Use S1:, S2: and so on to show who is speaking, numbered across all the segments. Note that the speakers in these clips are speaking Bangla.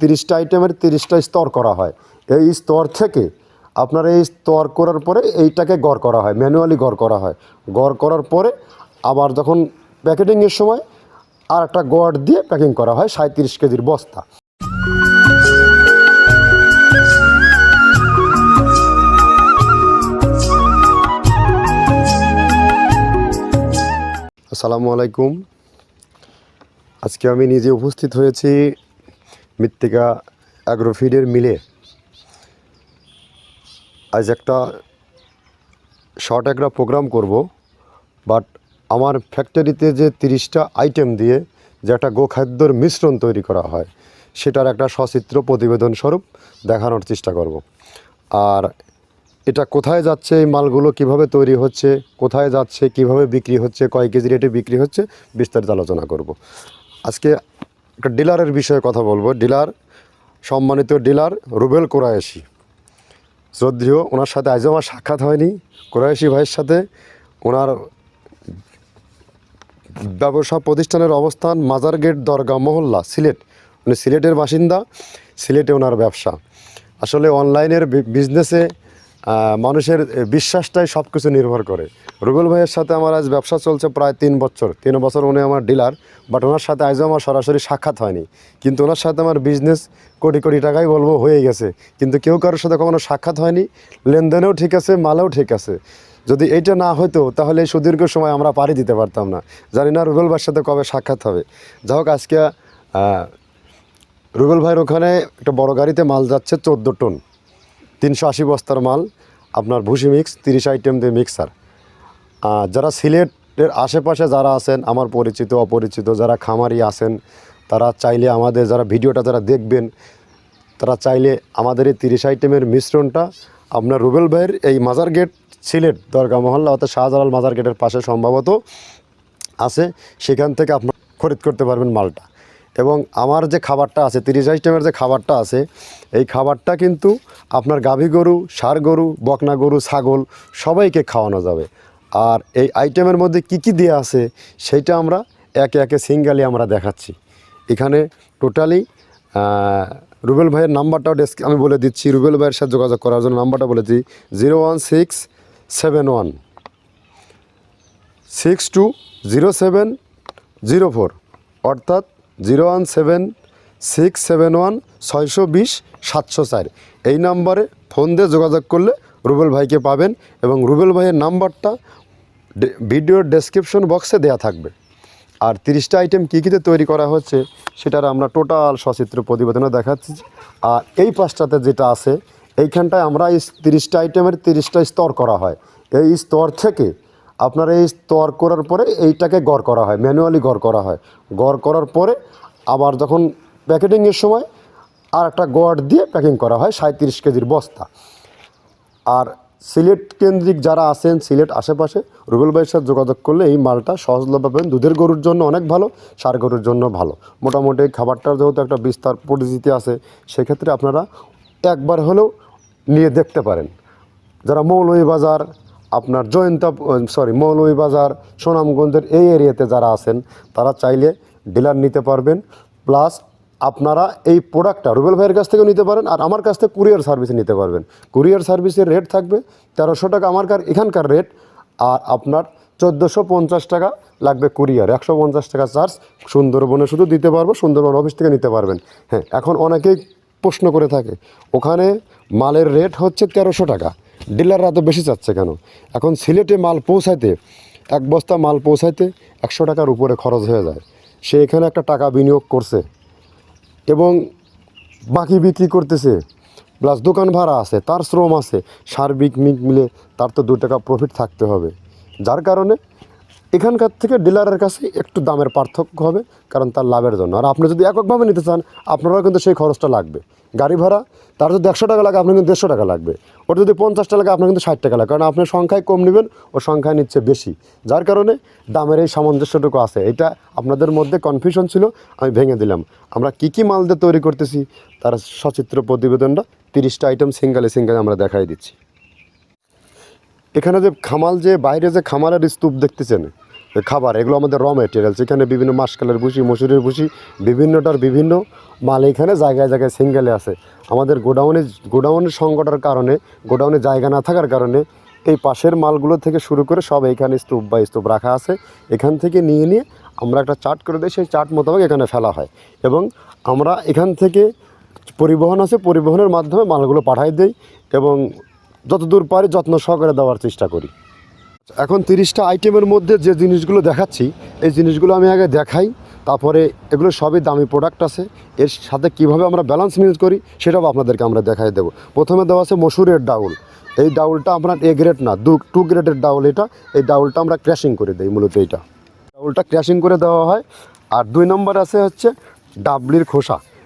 S1: তিরিশটা আইটেমের তিরিশটা স্তর করা হয়। এই স্তর থেকে আপনার এই স্তর করার পরে এইটাকে গড় করা হয় ম্যানুয়ালি গড় করা হয়। গড় করার পরে আবার যখন প্যাকেটিংয়ের সময় আর একটা গড় দিয়ে প্যাকিং করা হয় সাঁত্রিশ কেজির বস্তা। আসসালামু আলাইকুম। আজকে আমি নিজে উপস্থিত হয়েছি মৃত্তিকা অ্যাগ্রোফিডের মিলে আজ একটা শর্ট একটা প্রোগ্রাম করব বাট আমার ফ্যাক্টরিতে যে তিরিশটা আইটেম দিয়ে যে একটা গোখাদ্যর মিশ্রণ তৈরি করা হয়, সেটার একটা সচিত্র প্রতিবেদন স্বরূপ দেখানোর চেষ্টা করব। আর এটা কোথায় যাচ্ছে, এই মালগুলো কীভাবে তৈরি হচ্ছে, কোথায় যাচ্ছে, কীভাবে বিক্রি হচ্ছে, কয় কেজি রেটে বিক্রি হচ্ছে, বিস্তারিত আলোচনা করব। আজকে একটা ডিলারের বিষয়ে কথা বলব। ডিলার, সম্মানিত ডিলার রুবেল কোরায়েশি। শ্রদ্ধেয়, ওনার সাথে আজও আমার সাক্ষাৎ হয়নি। কোরায়েশি ভাইয়ের সাথে ওনার ব্যবসা প্রতিষ্ঠানের অবস্থান মাজার গেট দরগা মহল্লা, সিলেট। উনি সিলেটের বাসিন্দা, সিলেটে ওনার ব্যবসা। আসলে অনলাইনের বিজনেসে মানুষের বিশ্বাসটাই সব কিছু নির্ভর করে। রুবেল ভাইয়ের সাথে আমার আজ ব্যবসা চলছে প্রায় তিন বছর। তিন বছর উনি আমার ডিলার, বাট ওনার সাথে আজও আমার সরাসরি সাক্ষাৎ হয়নি। কিন্তু ওনার সাথে আমার বিজনেস কোটি কোটি টাকাই বলব হয়ে গেছে। কিন্তু কেউ কারোর সাথে কখনো সাক্ষাৎ হয়নি। লেনদেনেও ঠিক আছে, মালেও ঠিক আছে। যদি এইটা না হতো তাহলে সুদীর্ঘ সময় আমরা পাড়ি দিতে পারতাম না। জানি না রুবেল ভাইয়ের সাথে কবে সাক্ষাৎ হবে। যাই হোক, আজকে রুবেল ভাইয়ের ওখানে একটা বড় গাড়িতে মাল যাচ্ছে চোদ্দ টন। তিনশো আশি বস্তার মাল, আপনার ভুসি মিক্স তিরিশ আইটেম দিয়ে মিক্সার যারা সিলেটের আশেপাশে যারা আছেন, আমার পরিচিত, অপরিচিত, যারা খামারি আছেন, তারা চাইলে আমাদের যারা ভিডিওটা যারা দেখবেন, তারা চাইলে আমাদের এই তিরিশ আইটেমের মিশ্রণটা আপনার রুবেল ভাইয়ের এই মাজার গেট সিলেট দরগা মহল্লা অর্থাৎ শাহজালাল মাজার গেটের পাশে সম্ভবত আছে। সেখান থেকে আপনার খরিদ করতে পারবেন মালটা। এবং আমার যে খাবারটা আছে, তিরিশ আইটেমের যে খাবারটা আছে, এই খাবারটা কিন্তু আপনার গাভী গরু সার গরু, বকনা গরু, ছাগল সবাইকে খাওয়ানো যাবে। আর এই আইটেমের মধ্যে কি কি দেওয়া আছে সেইটা আমরা একে একে সিঙ্গালি আমরা দেখাচ্ছি। এখানে টোটালি রুবেল ভাইয়ের নাম্বারটাও ডেস্ক আমি বলে দিচ্ছি, রুবেল ভাইয়ের সাথে যোগাযোগ করার জন্য নাম্বারটা বলে দিই zero one six seven one, six two zero seven zero four. অর্থাৎ zero one seven six seven one ছয়শো বিশ সাতশো চার। এই নাম্বারে ফোন দিয়ে যোগাযোগ করলে রুবেল ভাইকে পাবেন এবং রুবেল ভাইয়ের নাম্বারটা ভিডিওর ডেসক্রিপশন বক্সে দেয়া থাকবে। আর তিরিশটা আইটেম কী কীতে তৈরি করা হচ্ছে সেটার আমরা টোটাল সচিত্র প্রতিবেদনে দেখাচ্ছি। আর এই পাঁচটাতে যেটা আছে, এইখানটায় আমরা এই তিরিশটা আইটেমের তিরিশটা স্তর করা হয়। এই স্তর থেকে আপনার এই স্তর করার পরে এইটাকে গড় করা হয়, ম্যানুয়ালি গড় করা হয়। গড় করার পরে আবার যখন প্যাকেটিংয়ের সময় আর একটা গড় দিয়ে প্যাকিং করা হয় সাঁত্রিশ কেজির বস্তা। আর সিলেট কেন্দ্রিক যারা আছেন, সিলেট আশেপাশে, রুবেল ভাইয়ের সাথে যোগাযোগ করলে এই মালটা সহজলভ্য পাবেন। দুধের গরুর জন্য অনেক ভালো, সার গরুর জন্য ভালো। মোটামুটি খাবারটার যেহেতু একটা বিস্তার পরিচিতি আছে, সেক্ষেত্রে আপনারা একবার হলেও নিয়ে দেখতে পারেন। যারা মৌলভীবাজার আপনার জয়ন্তা সরি মৌলভীবাজার সুনামগঞ্জের এই এরিয়াতে যারা আছেন, তারা চাইলে ডিলার নিতে পারবেন। প্লাস আপনারা এই প্রোডাক্টটা রুবেল ভাইয়ের কাছ থেকেও নিতে পারেন আর আমার কাছ থেকে কুরিয়ার সার্ভিসে নিতে পারবেন। কুরিয়ার সার্ভিসের রেট থাকবে তেরোশো টাকা আমারকার এখানকার রেট আর আপনার চোদ্দোশো পঞ্চাশ টাকা লাগবে কুরিয়ার একশো পঞ্চাশ টাকা চার্জ সুন্দরবনে শুধু দিতে পারব, সুন্দরবন অফিস থেকে নিতে পারবেন। হ্যাঁ এখন অনেকেই প্রশ্ন করে থাকে, ওখানে মালের রেট হচ্ছে তেরোশো টাকা। ডিলাররা তো বেশি চাচ্ছে কেন? এখন সিলেটে মাল পৌঁছাইতে, এক বস্তা মাল পৌঁছাইতে একশো টাকার উপরে খরচ হয়ে যায়। সে এখানে একটা টাকা বিনিয়োগ করছে এবং বাকি বিক্রি করতেছে, প্লাস দোকান ভাড়া আছে, তার শ্রম আছে, সার্বিক মিক মিলে তার তো দু টাকা প্রফিট থাকতে হবে। যার কারণে এখানকার থেকে ডিলারের কাছে একটু দামের পার্থক্য হবে, কারণ তার লাভের জন্য। আর আপনি যদি এককভাবে নিতে চান, আপনারও কিন্তু সেই খরচটা লাগবে। গাড়ি ভাড়া, তার যদি একশো টাকা লাগে, আপনার কিন্তু দেড়শো টাকা লাগবে। ওটা যদি পঞ্চাশ টাকা আপনার কিন্তু ষাট টাকা লাগে। কারণ আপনি সংখ্যায় কম নেবেন ও সংখ্যায় নিচ্ছে বেশি। যার কারণে দামের এই সামঞ্জস্যটুকু আছে। এটা আপনাদের মধ্যে কনফিউশন ছিল, আমি ভেঙে দিলাম। আমরা কী কী মাল দিয়ে তৈরি করতেছি, তার সচিত্র প্রতিবেদনটা, তিরিশটা আইটেম সিঙ্গেলে সিঙ্গেলে আমরা দেখাই দিচ্ছি। এখানে যে খামাল যে, বাইরে যে খামারের স্তূপ দেখতেছেন খাবার, এগুলো আমাদের র মেটেরিয়ালস এখানে বিভিন্ন মাসকালের ভুসি, মসুরের ভুসি, বিভিন্নটার বিভিন্ন মাল এখানে জায়গায় জায়গায় সিঙ্গেলে আছে। আমাদের গোডাউনে, গোডাউনের সংকটের কারণে, গোডাউনে জায়গা না থাকার কারণে এই পাশের মালগুলো থেকে শুরু করে সব এইখানে স্তূপ বা স্তূপ রাখা আছে। এখান থেকে নিয়ে নিয়ে আমরা একটা চার্ট করে দিই, সেই চার্ট মোতাবেক এখানে ফেলা হয়। এবং আমরা এখান থেকে পরিবহন আছে, পরিবহনের মাধ্যমে মালগুলো পাঠাই দেই এবং যতদূর পারি যত্ন সহকারে দেওয়ার চেষ্টা করি। এখন তিরিশটা আইটেমের মধ্যে যে জিনিসগুলো দেখাচ্ছি, এই জিনিসগুলো আমি আগে দেখাই, তারপরে এগুলো সবই দামি প্রোডাক্ট আছে। এর সাথে কীভাবে আমরা ব্যালেন্স মিউজ করি, সেটাও আপনাদেরকে আমরা দেখাই দেবো। প্রথমে দেওয়া আছে মসুরের ডাউল। এই ডাউলটা আপনার এ গ্রেড না, দু টু গ্রেডের ডাউল এটা। এই ডাউলটা আমরা ক্র্যাশিং করে দিই মূলত এইটা। ডাউলটা ক্র্যাশিং করে দেওয়া হয়। আর দুই নম্বর আছে হচ্ছে ডাবলির খোসা।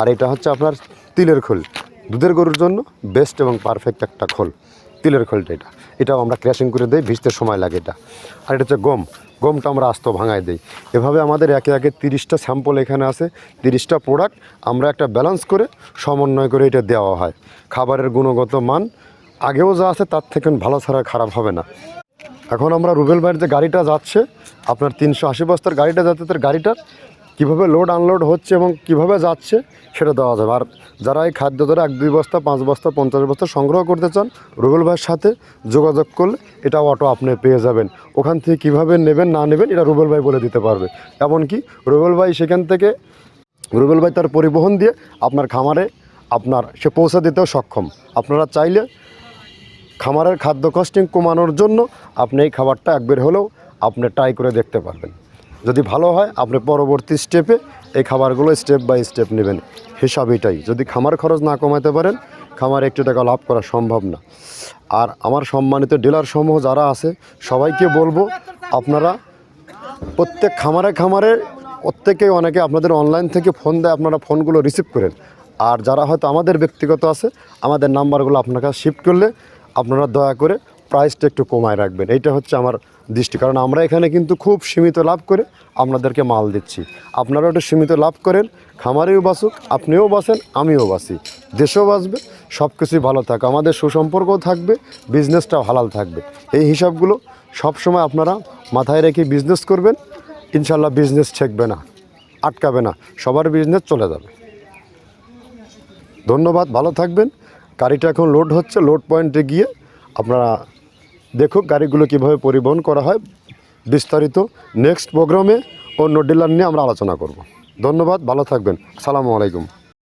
S1: আর এটা হচ্ছে আপনার তিলের খোল। দুধের গরুর জন্য বেস্ট এবং পারফেক্ট একটা খোল। তিলের খোলটা এটা। এটাও আমরা ক্র্যাশিং করে দিই, ভিজতে সময় লাগে এটা। আর এটা হচ্ছে গম। গমটা আমরা আস্ত ভাঙায় দিই। এভাবে আমাদের একে একে তিরিশটা স্যাম্পল এখানে আছে, তিরিশটা প্রোডাক্ট আমরা একটা ব্যালেন্স করে সমন্বয় করে এটা দেওয়া হয়। খাবারের গুণগত মান আগেও যা আছে তার থেকে ভালো ছাড়া খারাপ হবে না। এখন আমরা রুবেল ভাইয়ের যে গাড়িটা যাচ্ছে, আপনার তিনশো আশি বস্তার গাড়িটা যাতে তার গাড়িটার কীভাবে লোড আনলোড হচ্ছে এবং কীভাবে যাচ্ছে সেটা দেওয়া যাবে। আর যারা এই খাদ্য ধরে এক, দুই বস্তা, পাঁচ বস্তা, পঞ্চাশ বস্তা সংগ্রহ করতে চান, রুবেল ভাইয়ের সাথে যোগাযোগ করলে এটা অটো আপনি পেয়ে যাবেন। ওখান থেকে কীভাবে নেবেন, না নেবেন, এটা রুবেল ভাই বলে দিতে পারবে। এমনকি রুবেল ভাই সেখান থেকে, রুবেল ভাই তার পরিবহন দিয়ে আপনার খামারে আপনার সে পৌঁছে দিতেও সক্ষম। আপনারা চাইলে খামারের খাদ্য কস্টিং কমানোর জন্য আপনি এই খাবারটা একবার হলেও আপনি ট্রাই করে দেখতে পারবেন। যদি ভালো হয়, আপনি পরবর্তী স্টেপে এই খাবারগুলো স্টেপ বাই স্টেপ নেবেন। হিসাব এটাই, যদি খামার খরচ না কমাতে পারেন, খামার একটু টাকা লাভ করা সম্ভব না। আর আমার সম্মানিত ডিলার সমূহ যারা আছে, সবাইকে বলব, আপনারা প্রত্যেক খামারে খামারে প্রত্যেকেই অনেকে আপনাদের অনলাইন থেকে ফোন দেয়, আপনারা ফোনগুলো রিসিভ করেন। আর যারা হয়তো আমাদের ব্যক্তিগত আছে, আমাদের নাম্বারগুলো আপনার কাছে শিফট করলে আপনারা দয়া করে প্রাইসটা একটু কমায় রাখবেন। এইটা হচ্ছে আমার দৃষ্টি। কারণ আমরা এখানে কিন্তু খুব সীমিত লাভ করে আপনাদেরকে মাল দিচ্ছি। আপনারাও একটু সীমিত লাভ করেন, খামারেও বাঁচুক, আপনিও বাঁচেন, আমিও বাঁচি। দেশও বাঁচবে সব কিছুই ভালো থাকে। আমাদের সুসম্পর্কও থাকবে বিজনেসটাও হালাল থাকবে। এই হিসাবগুলো সবসময় আপনারা মাথায় রেখে বিজনেস করবেন। ইনশাল্লাহ বিজনেস ঠেকবে না, আটকাবে না, সবার বিজনেস চলে যাবে। ধন্যবাদ, ভালো থাকবেন। গাড়িটা এখন লোড হচ্ছে লোড পয়েন্টে গিয়ে আপনারা দেখুক গাড়িগুলো কীভাবে পরিবহন করা হয়, বিস্তারিত নেক্সট প্রোগ্রামে অন্য ডিলার নিয়ে আমরা আলোচনা করব। ধন্যবাদ, ভালো থাকবেন। সালামু আলাইকুম।